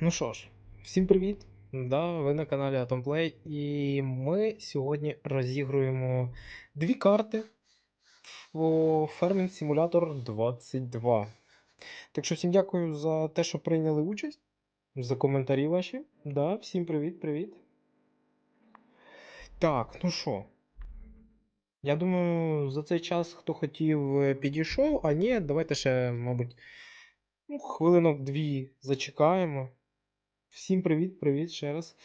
Ну що ж, всім привіт! Да, ви на каналі AtomPlay, і ми сьогодні розігруємо дві карти в Farming Simulator 22. Так що всім дякую за те, що прийняли участь, за коментарі ваші. Да, всім привіт, привіт. Так, ну що. Я думаю, за цей час, хто хотів, е, підійшов, а ні, давайте ще, мабуть, ну, хвилинок дві зачекаємо. Всім привіт, привіт ще раз.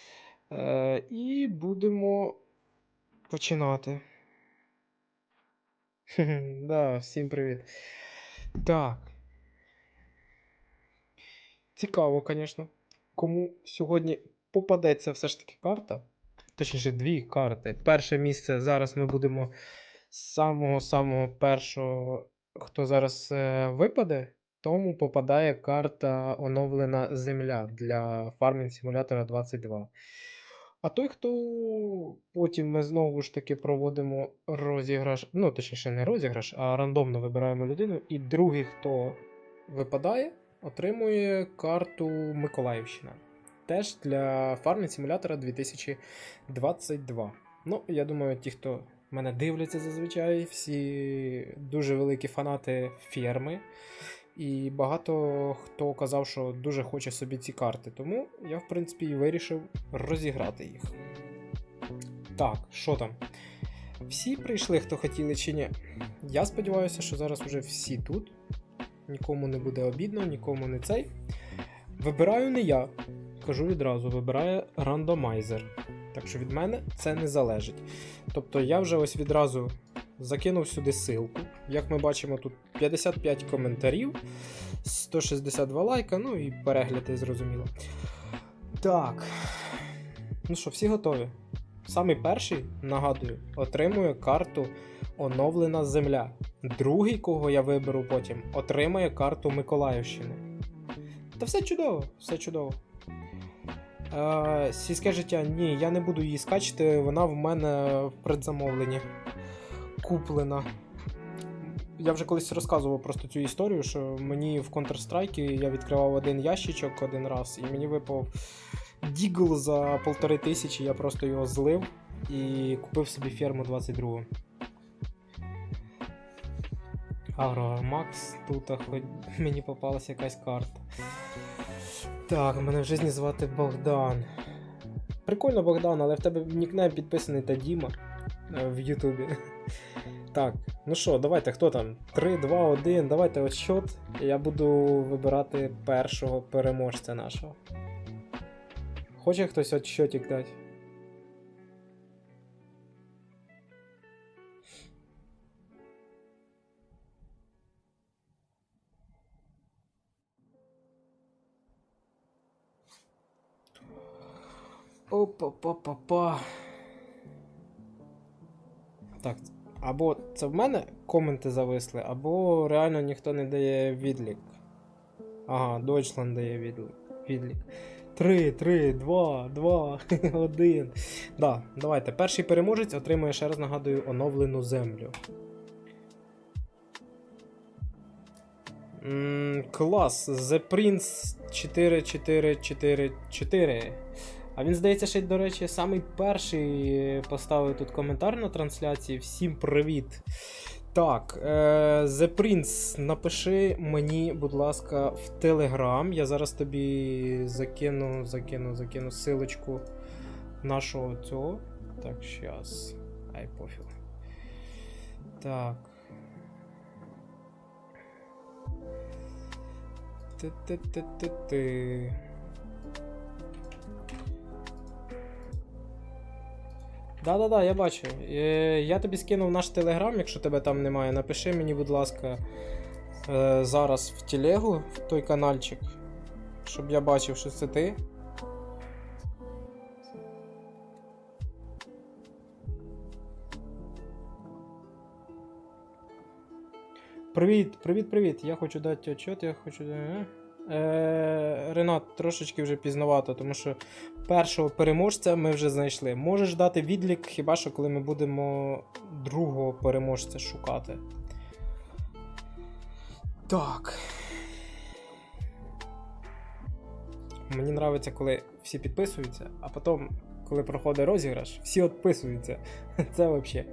Е, і будемо починати. Да, всім привіт. Так. Цікаво, звісно, кому сьогодні попадеться все ж таки карта. Точніше, дві карти. Перше місце зараз ми будемо з самого-самого першого, хто зараз е, випаде, тому попадає карта оновлена Земля для Farming Simulator 22. А той, хто потім ми знову ж таки проводимо розіграш, ну точніше, не розіграш, а рандомно вибираємо людину. І другий, хто випадає, отримує карту Миколаївщина. Теж для Farming Simulator 2022. Ну, я думаю, ті, хто мене дивляться зазвичай, всі дуже великі фанати ферми. І багато хто казав, що дуже хоче собі ці карти. Тому я, в принципі, і вирішив розіграти їх. Так, що там? Всі прийшли, хто хотіли чи ні. Я сподіваюся, що зараз вже всі тут. Нікому не буде обідно, нікому не цей. Вибираю не я. Кажу відразу, вибирає рандомайзер. Так що від мене це не залежить. Тобто я вже ось відразу закинув сюди ссылку. Як ми бачимо, тут 55 коментарів, 162 лайка, ну і перегляди, зрозуміло. Так. Ну що, всі готові? Самий перший, нагадую, отримує карту Оновлена Земля. Другий, кого я виберу потім, отримає карту Миколаївщини. Та все чудово, все чудово. Е, сільське життя, ні, я не буду її скачати, вона в мене в предзамовленні куплена. Я вже колись розказував просто цю історію, що мені в Counter-Strike я відкривав один ящичок один раз, і мені випав Дігл за полтори тисячі, я просто його злив і купив собі ферму 22. Агромакс, тут хоч мені попалася якась карта. Так, мене в житті звати Богдан. Прикольно, Богдан, але в тебе нікнейм підписаний та Діма в Ютубі. Так, ну що, давайте, хто там? 3, 2, 1, давайте отсчет. Я буду вибирати першого переможця нашого. Хоче хтось отсчетик дати? Опа-па-па-па. Так, або це в мене коменти зависли, або реально ніхто не дає відлік. Ага, Deutschland дає відлік. відлік. 3, 3, 2, 2, 1. Да, давайте. Перший переможець отримує, ще раз нагадую, оновлену землю. М, клас. The Prince 4444. А він, здається, ще, до речі, самий перший поставив тут коментар на трансляції. Всім привіт. Так, е, The Prince, напиши мені, будь ласка, в Телеграм. Я зараз тобі закину, закину, закину силочку нашого цього. Так, щас. Ай, пофіг. Так. Ти-ти-ти-ти-ти. Да-да-да, я бачу. Е, я тобі скинув наш телеграм, якщо тебе там немає. Напиши мені, будь ласка, е, зараз в телегу, в той каналчик, щоб я бачив, що це ти. Привіт, привіт, привіт. Я хочу дати отчет, я хочу. Е, Ренат, трошечки вже пізновато, тому що першого переможця ми вже знайшли. Можеш дати відлік, хіба що коли ми будемо другого переможця шукати. Так. Мені подобається, коли всі підписуються, а потім, коли проходить розіграш, всі відписуються. Це взагалі.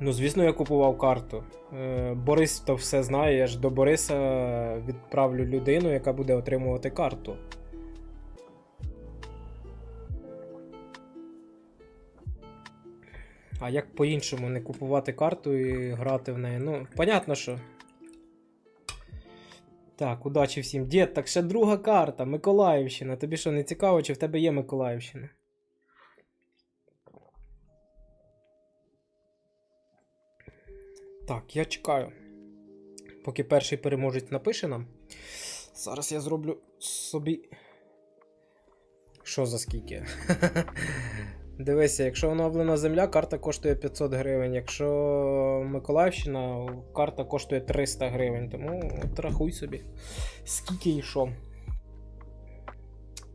Ну, звісно, я купував карту. Е, Борис то все знає, я ж до Бориса відправлю людину, яка буде отримувати карту. А як по-іншому не купувати карту і грати в неї? Ну, понятно, що. Так, удачі всім. Дід, так ще друга карта, Миколаївщина. Тобі що не цікаво, чи в тебе є Миколаївщина? Так, я чекаю. Поки перший переможець напише нам. Зараз я зроблю собі. Що за скільки? Дивися, якщо оновлена земля, карта коштує 500 гривень. Якщо Миколаївщина, карта коштує 300 гривень. Тому от рахуй собі. Скільки що.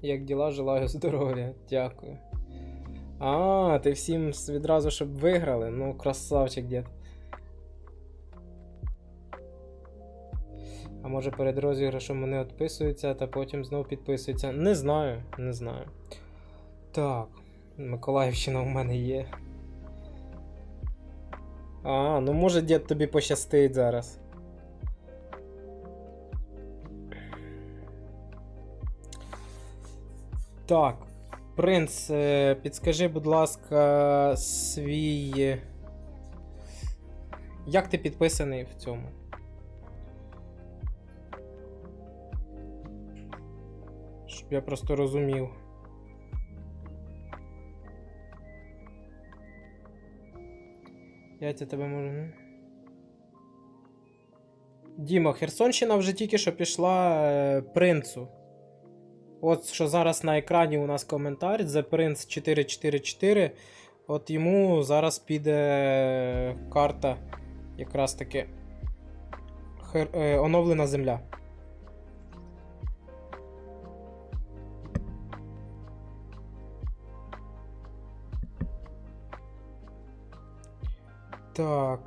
Як діла, желаю здоров'я. Дякую. А, ти всім відразу, щоб виграли. Ну, красавчик, дід. А може перед розіграшем вони відписуються, та потім знов підписуються. Не знаю, не знаю. Так. Миколаївщина у мене є. А, ну може дід тобі пощастить зараз. Так. Принц, е, підскажи, будь ласка, свій. е, Як ти підписаний в цьому? Щоб я просто розумів. Я це тебе можу. Діма, Херсонщина вже тільки що пішла е, принцу. От що зараз на екрані у нас коментар The Prince 444. От йому зараз піде карта якраз таки хер, е, оновлена земля. Так.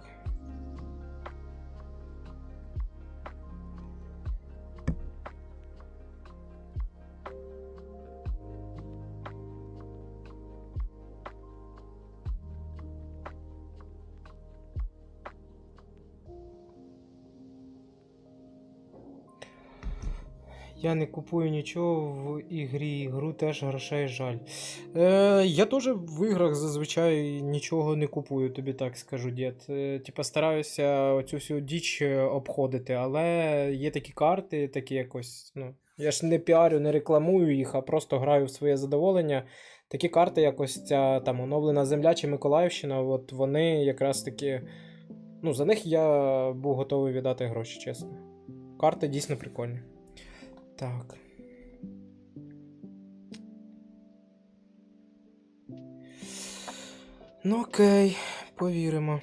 Я не купую нічого в ігрі, ігру теж грошей жаль. Е, я теж в іграх зазвичай нічого не купую, тобі так скажу, дід. Е, типа стараюся оцю всю діч е, обходити, але є такі карти, такі якось. Ну, я ж не піарю, не рекламую їх, а просто граю в своє задоволення. Такі карти, якось ця там оновлена земля чи Миколаївщина, от вони якраз таки. Ну, за них я був готовий віддати гроші, чесно. Карти дійсно прикольні. Так. Ну окей, повіримо.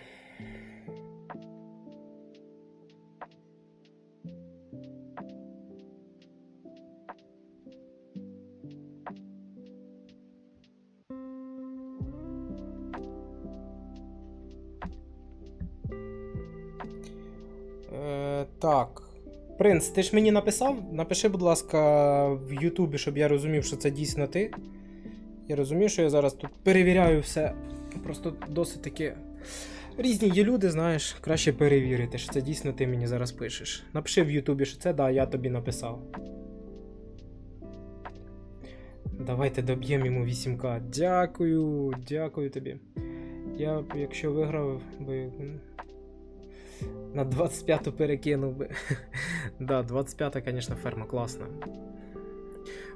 Принц, ти ж мені написав? Напиши, будь ласка, в Ютубі, щоб я розумів, що це дійсно ти. Я розумію, що я зараз тут перевіряю все. Просто досить таки. Різні є люди, знаєш, краще перевірити, що це дійсно ти мені зараз пишеш. Напиши в Ютубі, що це, да, я тобі написав. Давайте доб'ємо йому 8К. Дякую, дякую тобі. Я, якщо виграв би. На 25-ту перекинув би. да, 25-та, звісно, ферма класна.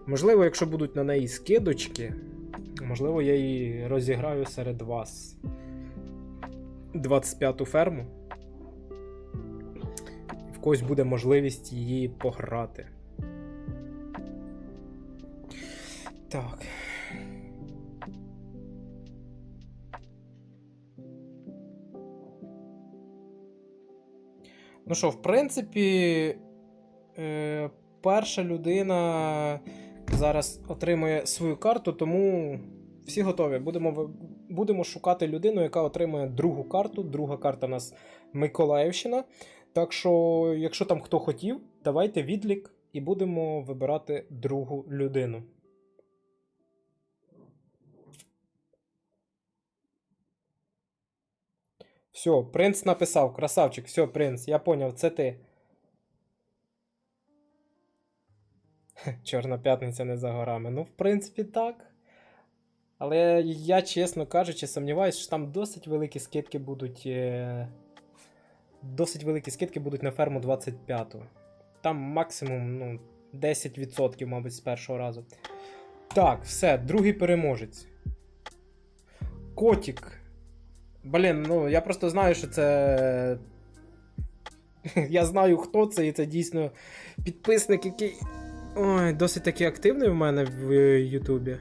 Можливо, якщо будуть на неї скидочки, можливо, я її розіграю серед вас. 25-ту ферму. В когось буде можливість її пограти. Так. Ну що, в принципі, е, перша людина зараз отримує свою карту, тому всі готові. Будемо, будемо шукати людину, яка отримує другу карту. Друга карта у нас Миколаївщина. Так що, якщо там хто хотів, давайте відлік і будемо вибирати другу людину. Все, принц написав, красавчик, все, принц, я поняв, це ти. Чорна п'ятниця не за горами. Ну, в принципі, так. Але я, чесно кажучи, сумніваюся, що там досить великі скидки будуть. Е... Досить великі скидки будуть на ферму 25. Там максимум ну, 10%, мабуть, з першого разу. Так, все, другий переможець. Котік. Блін, ну я просто знаю, що це. Я знаю, хто це, і це дійсно підписник, який. Ой, досить таки активний в мене в е, Ютубі.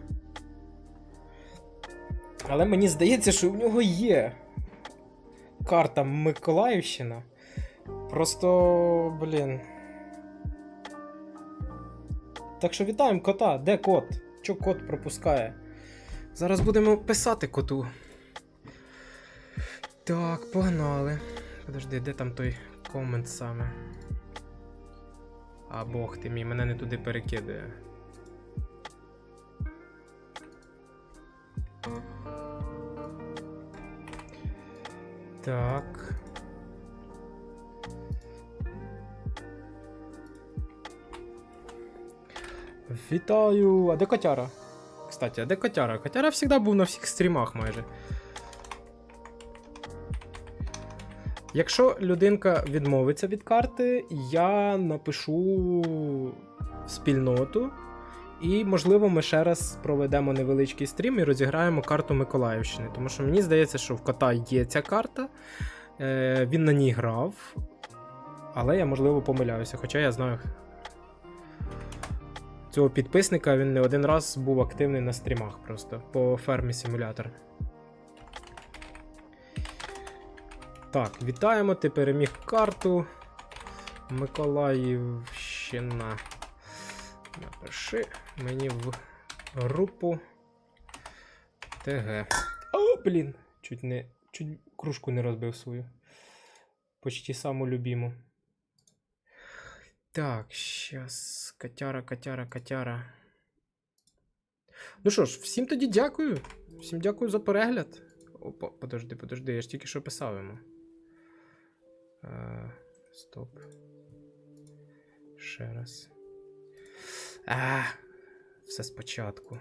Але мені здається, що в нього є карта Миколаївщина. Просто, блін. Так що вітаємо кота. Де кот? Чо кот пропускає? Зараз будемо писати коту. Так, погнали. Подожди, де там той комент саме? А бог ти мій, мене не туди перекидує. Так. Вітаю! А де котяра? Кстати, а де котяра? Котяра завжди був на всіх стрімах майже. Якщо людинка відмовиться від карти, я напишу спільноту. І, можливо, ми ще раз проведемо невеличкий стрім і розіграємо карту Миколаївщини. Тому що мені здається, що в кота є ця карта, е, він на ній грав. Але я, можливо, помиляюся, хоча я знаю. Цього підписника він не один раз був активний на стрімах просто по фермі симулятор. Так, вітаємо, ти переміг карту. Миколаївщина. Напиши мені в групу ТГ. О, блін! Чуть не. Чуть кружку не розбив свою. Почти саму любиму. Так, щас. Котяра, котяра, котяра. Ну що ж, всім тоді дякую. Всім дякую за перегляд. Опа, подожди, подожди, я ж тільки що писав йому. Стоп. Ще раз. А, все спочатку.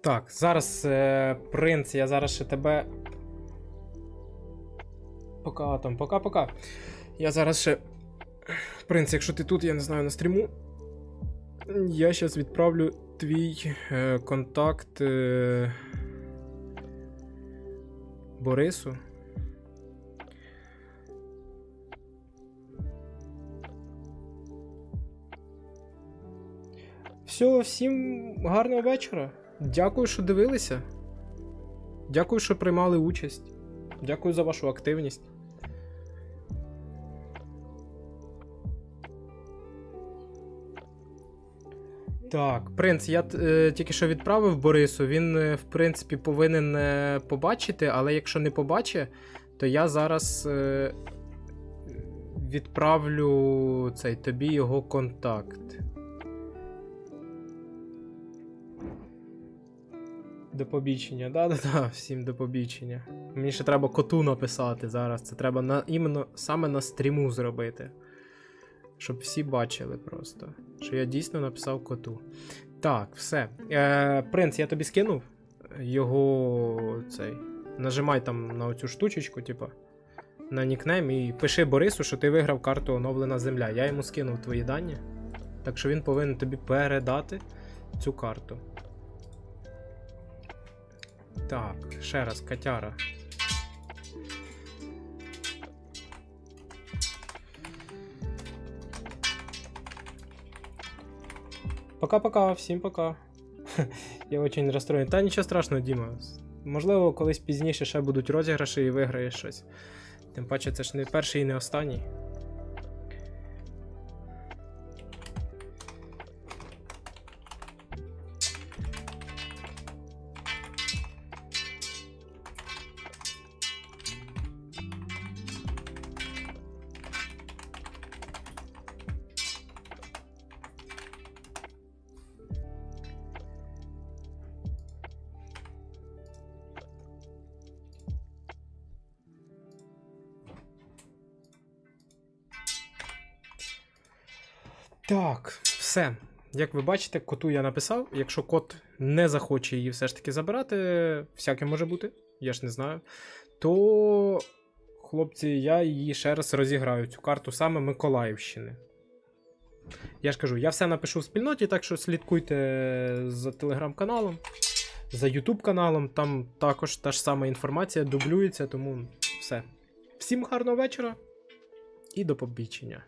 Так, зараз е, принц, я зараз ще тебе. Пока там, пока-пока. Я зараз ще. Принц, якщо ти тут, я не знаю, на стріму. Я зараз відправлю твій е, контакт е, Борису. Все, всім гарного вечора. Дякую, що дивилися. Дякую, що приймали участь. Дякую за вашу активність. Так, принц, я е, тільки що відправив Борису. Він, е, в принципі, повинен е, побачити, але якщо не побачить, то я зараз е, відправлю цей тобі його контакт. До побічення, да-да-да, всім до побічення. Мені ще треба коту написати зараз. Це треба на, іменно саме на стріму зробити. Щоб всі бачили просто. Що я дійсно написав коту. Так, все. Е, Принц, я тобі скинув його цей. Нажимай там на оцю штучечку, типа. На нікнейм і пиши Борису, що ти виграв карту оновлена земля. Я йому скинув твої дані. Так що він повинен тобі передати цю карту. Так, ще раз, котяра. Пока-пока, всім пока. Я очень розстроєний. Та нічого страшного, Діма. Можливо, колись пізніше ще будуть розіграші і виграєш щось. Тим паче, це ж не перший і не останній. Так, все. Як ви бачите, коту я написав. Якщо кот не захоче її все ж таки забирати, всяке може бути, я ж не знаю. То, хлопці, я її ще раз розіграю цю карту саме Миколаївщини. Я ж кажу, я все напишу в спільноті, так що слідкуйте за телеграм-каналом, за Ютуб каналом, там також та ж сама інформація дублюється, тому все. Всім гарного вечора і до побачення.